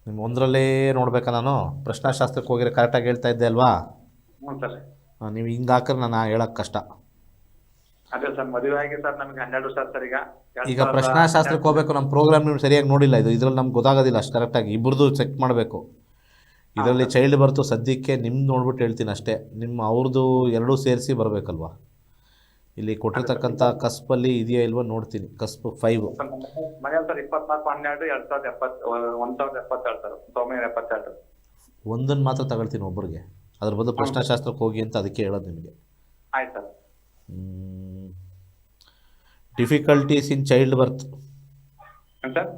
ನಿಮ್ಮ ಒಂದರಲ್ಲೇ ನೋಡ್ಬೇಕಾ ನಾನು? ಪ್ರಶ್ನಾಶಾಸ್ತ್ರಕ್ಕೆ ಹೋಗಿರ ಕರೆಕ್ಟಾಗಿ ಹೇಳ್ತಾ ಇದ್ದೆ ಅಲ್ವಾ? ಹ್ಞೂ ಸರ್. ನೀವು ಹಿಂಗೆ ಹಾಕಿದ್ರೆ ನಾನು ಹೇಳೋಕ್ಕೆ ಕಷ್ಟ. ಅದೇ ಸರ್ ಮದುವೆ ಆಗಿ ಸರ್ ನಮಗೆ ಹನ್ನೆರಡು ವರ್ಷ ಸರ್ ಈಗ. ಈಗ ಪ್ರಶ್ನಾಶಾಸ್ತ್ರಕ್ಕೆ ಹೋಗ್ಬೇಕು ನಮ್ಮ ಪ್ರೋಗ್ರಾಮ್ ನೀವು ಸರಿಯಾಗಿ ನೋಡಿಲ್ಲ ಇದು ಇದ್ರಲ್ಲಿ ನಮ್ಗೆ ಗೊತ್ತಾಗೋದಿಲ್ಲ ಅಷ್ಟು ಕರೆಕ್ಟಾಗಿ ಇಬ್ಬರದು ಚೆಕ್ ಮಾಡಬೇಕು. ಇದರಲ್ಲಿ ಚೈಲ್ಡ್ ಬರ್ತು ಸದ್ಯಕ್ಕೆ ನಿಮ್ದು ನೋಡ್ಬಿಟ್ಟು ಹೇಳ್ತೀನಿ ಅಷ್ಟೇ. ನಿಮ್ಮ ಅವ್ರದ್ದು ಎರಡೂ ಸೇರಿಸಿ ಬರಬೇಕಲ್ವಾ? ಇಲ್ಲಿ ಕೊಟ್ಟಿರ್ತಕ್ಕಂಥ ಕಸ್ಪಲ್ಲಿ ಇದೆಯಾ ಇಲ್ವಾ ನೋಡ್ತೀನಿ. ಕಸ್ಪ್ ಫೈವ್ ನಮ್ಮ ಸರ್ ಇಪ್ಪತ್ನಾಲ್ಕು ಹನ್ನೆರಡು ಎರಡು ಸಾವಿರದ ಎಪ್ಪತ್ ಒಂದ್ ಸಾವಿರದ ಎಪ್ಪತ್ತೆರಡು ಸರ್ ಒಂಬೈನೂರ ಎಪ್ಪತ್ತೆರಡು. ಒಂದನ್ನು ಮಾತ್ರ ತಗೊಳ್ತೀನಿ ಒಬ್ಬರಿಗೆ ಅದ್ರ ಬದಲು ಪ್ರಶ್ನಾಶಾಸ್ತ್ರಕ್ಕೆ ಹೋಗಿ ಅಂತ ಅದಕ್ಕೆ ಹೇಳೋದು ನಿಮಗೆ. ಆಯ್ತು sir. Difficulties in child birth sir?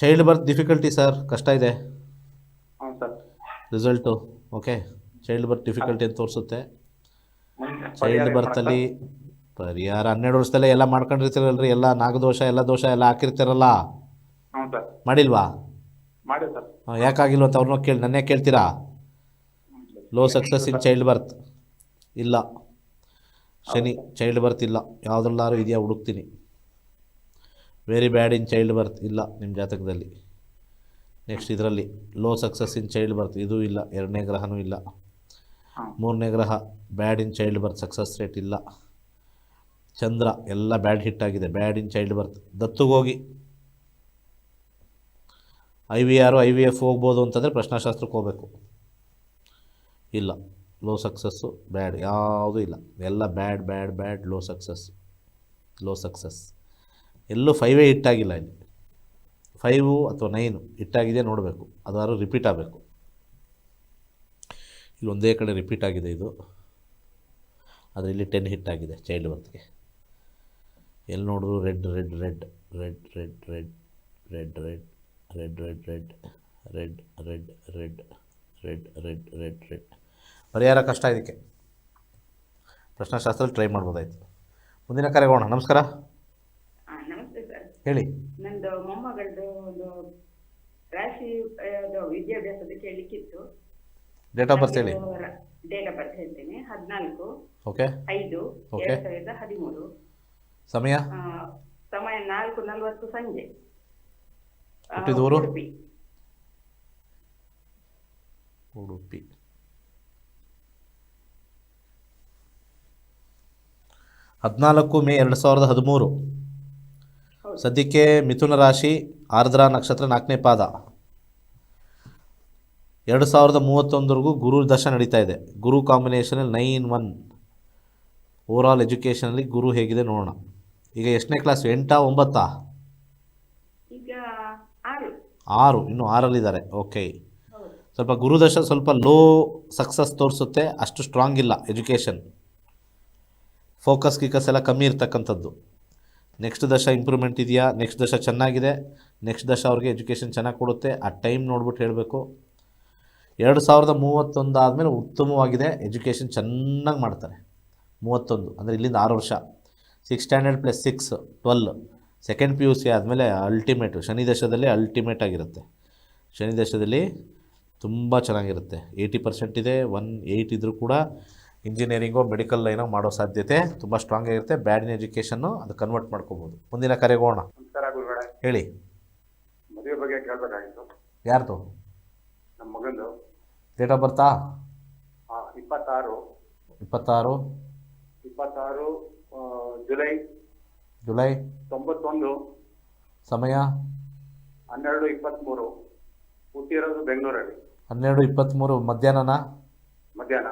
Child birth difficulty sir ಕಷ್ಟ ಇದೆ. Result okay child birth difficulty ಅಂತ ತೋರಿಸುತ್ತೆ. ಚೈಲ್ಡ್ ಬರ್ತಲ್ಲಿ ಪರಿಹಾರ ಹನ್ನೆರಡು ವರ್ಷದಲ್ಲೇ ಎಲ್ಲ ಮಾಡ್ಕೊಂಡಿರ್ತೀರಲ್ರಿ ಎಲ್ಲ ನಾಗದೋಷ ಎಲ್ಲ ದೋಷ ಎಲ್ಲ ಹಾಕಿರ್ತೀರಲ್ಲ? ಮಾಡ್ತಾರೆ? ಹ್ಞೂ ಸರ್. ಮಾಡಿಲ್ವಾ? ಮಾಡಿ ಸರ್. ಯಾಕಾಗಿಲ್ವ ಅಂತ ಅವ್ರನ್ನ ಕೇಳಿ ನನ್ನೇ ಕೇಳ್ತೀರಾ? Low success in child birth ಇಲ್ಲ. ಶನಿ ಚೈಲ್ಡ್ ಬರ್ತ್ ಇಲ್ಲ. ಯಾವುದ್ರಲ್ಲಾರು ಇದೆಯಾ ಹುಡುಕ್ತೀನಿ. Very bad in child birth ಇಲ್ಲ ನಿಮ್ಮ ಜಾತಕದಲ್ಲಿ. ನೆಕ್ಸ್ಟ್ ಇದರಲ್ಲಿ low success in child birth ಇದು ಇಲ್ಲ. ಎರಡನೇ ಗ್ರಹನೂ ಇಲ್ಲ. ಮೂರನೇ ಗ್ರಹ bad in child birth success rate ಇಲ್ಲ. ಚಂದ್ರ ಎಲ್ಲ ಬ್ಯಾಡ್ ಹಿಟ್ ಆಗಿದೆ. ಬ್ಯಾಡ್ ಇನ್ ಚೈಲ್ಡ್ ಬರ್ತ್ ದತ್ತುಗೋಗಿ ಐ ವಿ ಆರು ಐ ವಿ ಎಫ್ ಹೋಗ್ಬೋದು ಅಂತಂದರೆ ಪ್ರಶ್ನಾಶಾಸ್ತ್ರಕ್ಕೆ ಹೋಗಬೇಕು. ಇಲ್ಲ. ಲೋ ಸಕ್ಸಸ್ಸು ಬ್ಯಾಡ್ ಯಾವುದೂ ಇಲ್ಲ. ಎಲ್ಲ bad bad bad low success low success ಎಲ್ಲೂ ಫೈವೇ ಹಿಟ್ಟಾಗಿಲ್ಲ ಇಲ್ಲಿ. ಫೈವು ಅಥವಾ ನೈನು ಹಿಟ್ಟಾಗಿದೆ ನೋಡಬೇಕು. ಅದಾದ್ರೂ ರಿಪೀಟ್ ಆಗಬೇಕು. ಇಲ್ಲಿ ಒಂದೇ ಕಡೆ ರಿಪೀಟ್ ಆಗಿದೆ ಇದು ಆದರೆ ಇಲ್ಲಿ ಟೆನ್ ಹಿಟ್ ಆಗಿದೆ ಚೈಲ್ಡ್ ಬರ್ತ್ಗೆ ಎಲ್ಲಿ ನೋಡಿದ್ರು red red red red red red red red red red red red red red red red red red ಪರಿಹಾರ ಕಷ್ಟ ಇದಕ್ಕೆ ಪ್ರಶ್ನಾಶಾಸ್ತ್ರ ಟ್ರೈ ಮಾಡ್ಬೋದಾಯ್ತು ಮುಂದಿನ ಕರೆಗೋಣ ನಮಸ್ಕಾರ ಹೇಳಿ ನಂದು ಮೊಮ್ಮಗಳದ್ದು ಒಂದು ರಾಶಿ ವಿದ್ಯಾಭ್ಯಾಸದ ಕೇಳಲಿಕ್ಕಿತ್ತು ಡೇಟ್ ಆಫ್ ಬರ್ತ್ ಹೇಳಿ. ಡೇಟ್ ಆಫ್ ಬರ್ತ್ ಹೇಳ್ತೇನೆ. ಹದಿನಾಲ್ಕು ಓಕೆ ಐದು Okay. ಎರಡ್ ಸಾವಿರದ ಹದಿಮೂರು. ಸಮಯ? ಸಮಯ ನಾಲ್ಕು ನಲ್ವತ್ತು ಸಂಜೆ. ಉಡುಪಿ. ಹದಿನಾಲ್ಕು ಮೇ ಎರಡು ಸಾವಿರದ ಹದಿಮೂರು. ಸದ್ಯಕ್ಕೆ ಮಿಥುನ ರಾಶಿ ಆರ್ದ್ರ ನಕ್ಷತ್ರ ನಾಲ್ಕನೇ ಪಾದ. ಎರಡು ಸಾವಿರದ ಮೂವತ್ತೊಂದರೆಗೂ ಗುರು ದಶ ನಡೀತಾ ಇದೆ. ಗುರು ಕಾಂಬಿನೇಷನಲ್ಲಿ ನೈನ್ ಒನ್ ಓವರಾಲ್ ಎಜುಕೇಷನಲ್ಲಿ ಗುರು ಹೇಗಿದೆ ನೋಡೋಣ. ಈಗ ಎಷ್ಟನೇ ಕ್ಲಾಸ್ ಎಂಟಾ ಒಂಬತ್ತಾ? ಆರು. ಇನ್ನು ಆರಲ್ಲಿದ್ದಾರೆ. ಓಕೆ ಸ್ವಲ್ಪ ಗುರುದಶ ಸ್ವಲ್ಪ ಲೋ ಸಕ್ಸಸ್ ತೋರಿಸುತ್ತೆ ಅಷ್ಟು ಸ್ಟ್ರಾಂಗ್ ಇಲ್ಲ ಎಜುಕೇಷನ್ ಫೋಕಸ್ ಕಿಕಸ್ ಎಲ್ಲ ಕಮ್ಮಿ ಇರ್ತಕ್ಕಂಥದ್ದು. ನೆಕ್ಸ್ಟ್ ದಶ ಇಂಪ್ರೂವ್ಮೆಂಟ್ ಇದೆಯಾ? ನೆಕ್ಸ್ಟ್ ದಶ ಚೆನ್ನಾಗಿದೆ. ನೆಕ್ಸ್ಟ್ ದಶ ಅವ್ರಿಗೆ ಎಜುಕೇಷನ್ ಚೆನ್ನಾಗಿ ಕೊಡುತ್ತೆ. ಆ ಟೈಮ್ ನೋಡ್ಬಿಟ್ಟು ಹೇಳಬೇಕು. ಎರಡು ಸಾವಿರದ ಮೂವತ್ತೊಂದು ಆದಮೇಲೆ ಉತ್ತಮವಾಗಿದೆ. ಎಜುಕೇಷನ್ ಚೆನ್ನಾಗಿ ಮಾಡ್ತಾರೆ. ಮೂವತ್ತೊಂದು ಅಂದರೆ ಇಲ್ಲಿಂದ ಆರು ವರ್ಷ. Six standard plus six twelve second P U C ultimate ultimate ಶನಿ ದಶದಲ್ಲಿ ಅಲ್ಟಿಮೇಟ್ ಆಗಿರುತ್ತೆ. ಶನಿ ದಶದಲ್ಲಿ ತುಂಬ ಚೆನ್ನಾಗಿರುತ್ತೆ. ಏಯ್ಟಿ ಪರ್ಸೆಂಟ್ ಇದೆ ಒನ್ ಏಯ್ಟ್ ಇದ್ದರೂ ಕೂಡ ಇಂಜಿನಿಯರಿಂಗು ಮೆಡಿಕಲ್ ಲೈನೋ ಮಾಡೋ ಸಾಧ್ಯತೆ ತುಂಬ ಸ್ಟ್ರಾಂಗ್ ಆಗಿರುತ್ತೆ. ಬ್ಯಾಡ್ ಇನ್ ಎಜುಕೇಷನ್ನು ಅದು ಕನ್ವರ್ಟ್ ಮಾಡ್ಕೋಬೋದು. ಮುಂದಿನ ಗುರುಗಳೇ. ಹೇಳಿ. ಮದುವೆ ಬಗ್ಗೆ ಕೇಳಬೇಕಾಗಿತ್ತು. ಯಾರ್ದು? ನಮ್ಮ ಮಗಂದು. ಡೇಟ್ ಆಫ್ ಬರ್ತಾ ಇಪ್ಪತ್ತಾರು. ಇಪ್ಪತ್ತಾರು. ಇಪ್ಪತ್ತಾರು ಜುಲೈ. ಜುಲೈ. ತೊಂಬತ್ತೊಂದು. ಸಮಯ? ಹನ್ನೆರಡು ಇಪ್ಪತ್ತ್ಮೂರು. ಹುಟ್ಟಿರೋದು ಬೆಂಗಳೂರಲ್ಲಿ. ಹನ್ನೆರಡು ಇಪ್ಪತ್ತ್ಮೂರು ಮಧ್ಯಾಹ್ನನ? ಮಧ್ಯಾಹ್ನ.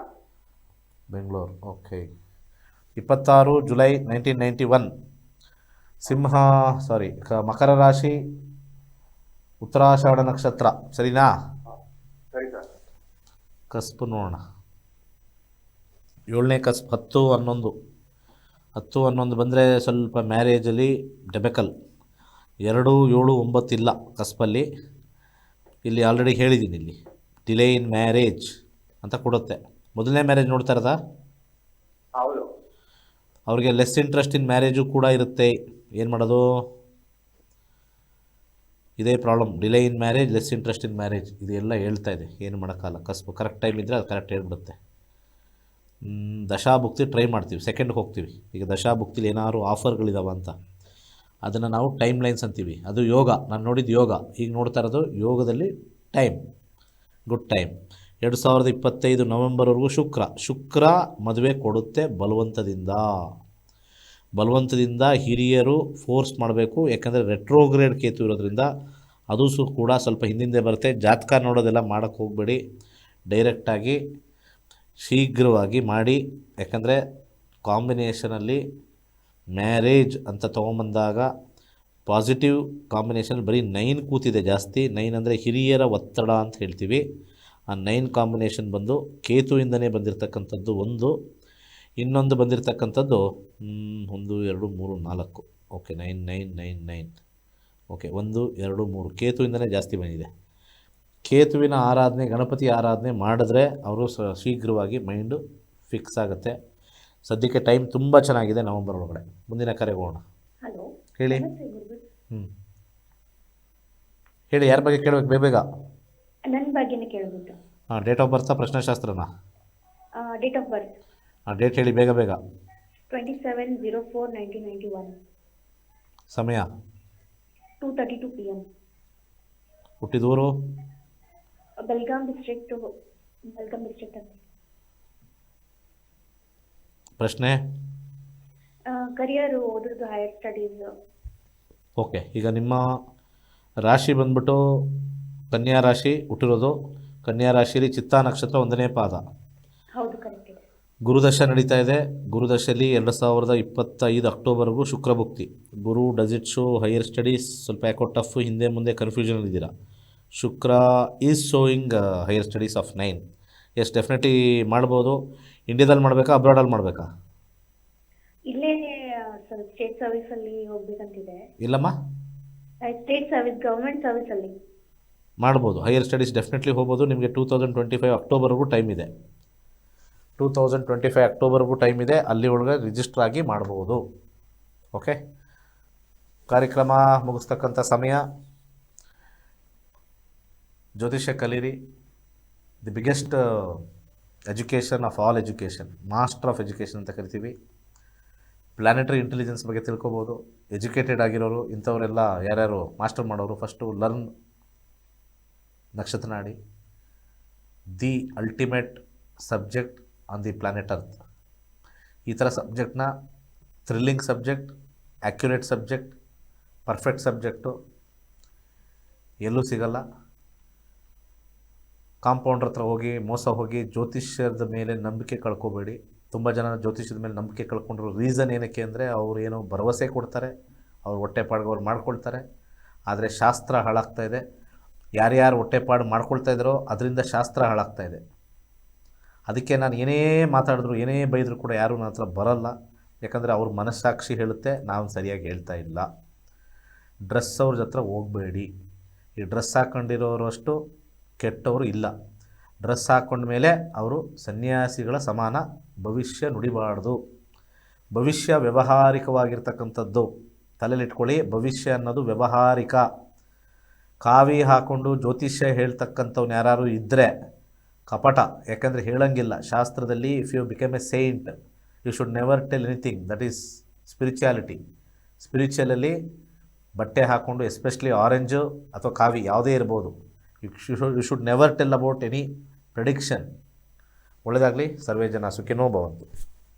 ಬೆಂಗಳೂರು ಓಕೆ. ಇಪ್ಪತ್ತಾರು ಜುಲೈ ನೈನ್ಟೀನ್ ನೈಂಟಿ ಒನ್. ಸಿಂಹ ಸಾರಿ ಮಕರ ರಾಶಿ ಉತ್ತರಾಷಾಢ ನಕ್ಷತ್ರ. ಸರಿನಾ? ಸರಿ ಸರ್ ಕಸ್ಬು ನೋಡೋಣ. ಏಳನೇ ಕಸ್ಬ್ ಹತ್ತು ಹನ್ನೊಂದು. ಹತ್ತು ಹನ್ನೊಂದು ಬಂದರೆ ಸ್ವಲ್ಪ ಮ್ಯಾರೇಜಲ್ಲಿ ಡೆಬೆಕಲ್ ಎರಡು ಏಳು ಒಂಬತ್ತು ಇಲ್ಲ ಕಸ್ಪಲ್ಲಿ. ಇಲ್ಲಿ ಆಲ್ರೆಡಿ ಹೇಳಿದ್ದೀನಿ ಇಲ್ಲಿ. ಡಿಲೇ ಇನ್ ಮ್ಯಾರೇಜ್ ಅಂತ ಕೊಡುತ್ತೆ. ಮೊದಲನೇ ಮ್ಯಾರೇಜ್ ನೋಡ್ತಾ ಇರೋದಾ? ಅವ್ರಿಗೆ ಲೆಸ್ ಇಂಟ್ರೆಸ್ಟ್ ಇನ್ ಮ್ಯಾರೇಜು ಕೂಡ ಇರುತ್ತೆ. ಏನು ಮಾಡೋದು? ಇದೇ problem delay in marriage less interest in marriage ಇದೆಲ್ಲ ಹೇಳ್ತಾ ಇದೆ. ಏನು ಮಾಡೋಕ್ಕಲ್ಲ ಕಸ್ಬು. ಕರೆಕ್ಟ್ ಟೈಮ್ ಇದ್ದರೆ ಅದು ಕರೆಕ್ಟ್ ಹೇಳ್ಬಿಡುತ್ತೆ. ದಶಾಭುಕ್ತಿ ಟ್ರೈ ಮಾಡ್ತೀವಿ. ಸೆಕೆಂಡ್ಗೆ ಹೋಗ್ತೀವಿ. ಈಗ ದಶಾಭುಕ್ತಿಲಿ ಏನಾದ್ರು ಆಫರ್ಗಳಿದಾವೆ ಅಂತ. ಅದನ್ನು ನಾವು ಟೈಮ್ ಲೈನ್ಸ್ ಅಂತೀವಿ. ಅದು ಯೋಗ. ನಾನು ನೋಡಿದ ಯೋಗ. ಈಗ ನೋಡ್ತಾ ಇರೋದು ಯೋಗದಲ್ಲಿ ಟೈಮ್ ಗುಡ್ ಟೈಮ್ ಎರಡು ಸಾವಿರದ ಇಪ್ಪತ್ತೈದು ನವೆಂಬರ್ವರೆಗೂ ಶುಕ್ರ. ಶುಕ್ರ ಮದುವೆ ಕೊಡುತ್ತೆ ಬಲವಂತದಿಂದ. ಬಲವಂತದಿಂದ ಹಿರಿಯರು ಫೋರ್ಸ್ ಮಾಡಬೇಕು, ಯಾಕಂದರೆ ರೆಟ್ರೋಗ್ರೇಡ್ ಕೇತು ಇರೋದ್ರಿಂದ ಅದು ಸು ಕೂಡ ಸ್ವಲ್ಪ ಹಿಂದಿಂದೆ ಬರುತ್ತೆ. ಜಾತಕ ನೋಡೋದೆಲ್ಲ ಮಾಡೋಕ್ಕೆ ಹೋಗಬೇಡಿ. ಡೈರೆಕ್ಟಾಗಿ ಶೀಘ್ರವಾಗಿ ಮಾಡಿ, ಯಾಕಂದರೆ ಕಾಂಬಿನೇಷನಲ್ಲಿ ಮ್ಯಾರೇಜ್ ಅಂತ ತೊಗೊಂಬಂದಾಗ ಪಾಸಿಟಿವ್ ಕಾಂಬಿನೇಷನ್ ಬರೀ ನೈನ್ ಕೂತಿದೆ ಜಾಸ್ತಿ. ನೈನ್ ಅಂದರೆ ಹಿರಿಯರ ಒತ್ತಡ ಅಂತ ಹೇಳ್ತೀವಿ. ಆ ನೈನ್ ಕಾಂಬಿನೇಷನ್ ಬಂದು ಕೇತುವಿಂದನೇ ಬಂದಿರತಕ್ಕಂಥದ್ದು ಒಂದು. ಇನ್ನೊಂದು ಬಂದಿರತಕ್ಕಂಥದ್ದು ಒಂದು ಎರಡು ಮೂರು ನಾಲ್ಕು. Okay nine nine nine nine okay ಒಂದು ಎರಡು ಮೂರು. ಕೇತುವಿಂದಲೇ ಜಾಸ್ತಿ ಬಂದಿದೆ. ಕೇತುವಿನ ಆರಾಧನೆ ಗಣಪತಿ ಆರಾಧನೆ ಮಾಡಿದ್ರೆ ಅವರು ಶೀಘ್ರವಾಗಿ ಮೈಂಡು ಫಿಕ್ಸ್ ಆಗುತ್ತೆ. ಸದ್ಯಕ್ಕೆ ಟೈಮ್ ತುಂಬ ಚೆನ್ನಾಗಿದೆ ನವಂಬರ್ ಒಳಗಡೆ. ಮುಂದಿನ ಕರೆಗೆ ಹೋಗೋಣ. ಹೇಳಿ. ಹ್ಞೂ ಹೇಳಿ ಯಾರ ಬಗ್ಗೆ ಕೇಳಬೇಕು? ಬೇಗ ಬೇಗ. ನನ್ನ ಬಗ್ಗೆನೇ ಕೇಳಬೇಕು ಹಾಂ ಡೇಟ್ ಆಫ್ ಬರ್ತಾ ಪ್ರಶ್ನಶಾಸ್ತ್ರನಾ? ಡೇಟ್ ಆಫ್ ಬರ್ತ್ ಹಾಂ ಡೇಟ್ ಹೇಳಿ ಬೇಗ ಬೇಗ. Twenty seven zero four nineteen ninety one ಸಮಯ? Two thirty two P M ಹುಟ್ಟಿದೂರು? Belgaum district Belgaum district ಅಂತ. ಪ್ರಶ್ನೆ? ಕರಿಯರ್ ಓದೋದು ಹೈಯರ್ ಸ್ಟಡೀಸ್ ಓಕೆ ಈಗ ನಿಮ್ಮ ರಾಶಿ ಬಂದ್ಬಿಟ್ಟು ಕನ್ಯಾ ರಾಶಿ ಹುಟ್ಟಿರೋದು. ಕನ್ಯಾ ರಾಶಿಯಲ್ಲಿ ಚಿತ್ತಾ ನಕ್ಷತ್ರ ಒಂದನೇ ಪಾದ. ಗುರುದಶ ನಡೀತಾ ಇದೆ. ಗುರುದಶಲ್ಲಿ ಎರಡು ಸಾವಿರದ ಇಪ್ಪತ್ತೈದು ಅಕ್ಟೋಬರ್ಗೂ ಶುಕ್ರಭುಕ್ತಿ Guru does it show higher studies ಸ್ವಲ್ಪ ಯಾಕೋ ಟಫ್ ಹಿಂದೆ ಮುಂದೆ ಕನ್ಫ್ಯೂಷನ್ ಇದ್ದೀರಾ? Shukra is showing higher studies of nine yes definitely ಮಾಡ್ಬೋದು. ಇಂಡಿಯಾದಲ್ಲಿ ಮಾಡಬೇಕಾ ಅಬ್ರಾಡಲ್ಲಿ ಮಾಡಬೇಕಾ? ಇಲ್ಲೇ ಸ್ಟೇಟ್ ಸರ್ವಿಸಲ್ಲಿ ಹೋಗ್ಬೇಕಂತಿದೆ. ಇಲ್ಲಮ್ಮ? ಸ್ಟೇಟ್ ಸರ್ವಿಸ್ ಗೌರ್ಮೆಂಟ್ ಸರ್ವಿಸಲ್ಲಿ ಮಾಡ್ಬೋದು. ಹೈಯರ್ ಸ್ಟಡೀಸ್ ಡೆಫಿನೆಟ್ಲಿ ಹೋಗ್ಬೋದು. ನಿಮಗೆ ಟೂ ತೌಸಂಡ್ ಟ್ವೆಂಟಿ ಫೈವ್ ಅಕ್ಟೋಬರ್ಗೂ ಟೈಮ್ ಇದೆ. ಟೂ ತೌಸಂಡ್ ಟ್ವೆಂಟಿ ಫೈವ್ ಅಕ್ಟೋಬರ್ಗೂ ಟೈಮ್ ಇದೆ, ಅಲ್ಲಿ ಒಳಗೆ ರಿಜಿಸ್ಟರ್ ಆಗಿ ಮಾಡ್ಬೋದು. ಓಕೆ ಕಾರ್ಯಕ್ರಮ ಮುಗಿಸ್ತಕ್ಕಂಥ ಸಮಯ. ಜ್ಯೋತಿಷ್ಯ ಕಲೀರಿ. The biggest education of all education master of education ಅಂತ ಕರಿತೀವಿ. ಪ್ಲಾನೆಟರಿ ಇಂಟೆಲಿಜೆನ್ಸ್ ಬಗ್ಗೆ ತಿಳ್ಕೊಬೋದು. ಎಜುಕೇಟೆಡ್ ಆಗಿರೋರು, ಇಂಥವರೆಲ್ಲ ಯಾರ್ಯಾರು ಮಾಸ್ಟರ್ ಮಾಡೋರು ಫಸ್ಟು ಲರ್ನ್ ನಕ್ಷತ್ರ ನಾಡಿ. The ultimate subject on the planet earth ಈ ಥರ ಸಬ್ಜೆಕ್ಟ್ನ thrilling subject accurate subject perfect subject ಎಲ್ಲೂ ಸಿಗಲ್ಲ. ಕಾಂಪೌಂಡ್ರ್ ಹತ್ರ ಹೋಗಿ, ಮೋಸ ಹೋಗಿ, ಜ್ಯೋತಿಷ್ಯದ ಮೇಲೆ ನಂಬಿಕೆ ಕಳ್ಕೊಬೇಡಿ. ತುಂಬ ಜನ ಜ್ಯೋತಿಷ್ಯದ ಮೇಲೆ ನಂಬಿಕೆ ಕಳ್ಕೊಂಡಿರೋ ರೀಸನ್ ಏನಕ್ಕೆ ಅಂದರೆ ಅವ್ರು ಏನೋ ಭರವಸೆ ಕೊಡ್ತಾರೆ, ಅವ್ರು ಹೊಟ್ಟೆಪಾಡಿಗೆ ಅವ್ರು ಮಾಡ್ಕೊಳ್ತಾರೆ. ಆದರೆ ಶಾಸ್ತ್ರ ಹಾಳಾಗ್ತಾ ಇದೆ. ಯಾರ್ಯಾರು ಹೊಟ್ಟೆಪಾಡು ಮಾಡ್ಕೊಳ್ತಾ ಇದ್ದಾರೋ ಅದರಿಂದ ಶಾಸ್ತ್ರ ಹಾಳಾಗ್ತಾ ಇದೆ. ಅದಕ್ಕೆ ನಾನು ಏನೇ ಮಾತಾಡಿದ್ರು, ಏನೇ ಬೈದರೂ ಕೂಡ ಯಾರೂ ನನ್ನ ಹತ್ರ ಬರಲ್ಲ. ಯಾಕಂದರೆ ಅವ್ರ ಮನಸ್ಸಾಕ್ಷಿ ಹೇಳುತ್ತೆ, ನಾನು ಸರಿಯಾಗಿ ಹೇಳ್ತಾ ಇಲ್ಲ. ಡ್ರೆಸ್ ಅವ್ರ ಹತ್ರ ಹೋಗಬೇಡಿ. ಈ ಡ್ರೆಸ್ ಹಾಕ್ಕೊಂಡಿರೋರು ಅಷ್ಟು ಕೆಟ್ಟವರು ಇಲ್ಲ. ಡ್ರೆಸ್ ಹಾಕ್ಕೊಂಡ್ಮೇಲೆ ಅವರು ಸನ್ಯಾಸಿಗಳ ಸಮಾನ ಭವಿಷ್ಯ ನುಡಿಬಾರ್ದು. ಭವಿಷ್ಯ ವ್ಯವಹಾರಿಕವಾಗಿರ್ತಕ್ಕಂಥದ್ದು. ತಲೆಲಿಟ್ಕೊಳ್ಳಿ ಭವಿಷ್ಯ ಅನ್ನೋದು ವ್ಯವಹಾರಿಕ. ಕಾವಿ ಹಾಕ್ಕೊಂಡು ಜ್ಯೋತಿಷ್ಯ ಹೇಳ್ತಕ್ಕಂಥವ್ನು ಯಾರು ಇದ್ದರೆ ಕಪಟ. ಯಾಕಂದರೆ ಹೇಳಂಗಿಲ್ಲ. ಶಾಸ್ತ್ರದಲ್ಲಿ if you become a saint you should never tell anything that is spirituality ಸ್ಪಿರಿಚುವಲಲ್ಲಿ ಬಟ್ಟೆ ಹಾಕ್ಕೊಂಡು ಎಸ್ಪೆಷಲಿ ಆರೆಂಜು ಅಥವಾ ಕಾವಿ, ಯಾವುದೇ ಇರ್ಬೋದು. You should you should never tell about any prediction ಒಳ್ಳೆಯದಾಗಲಿ ಸರ್ವೇ ಜನ ಸುಖಿನೋ ಭವಂತು.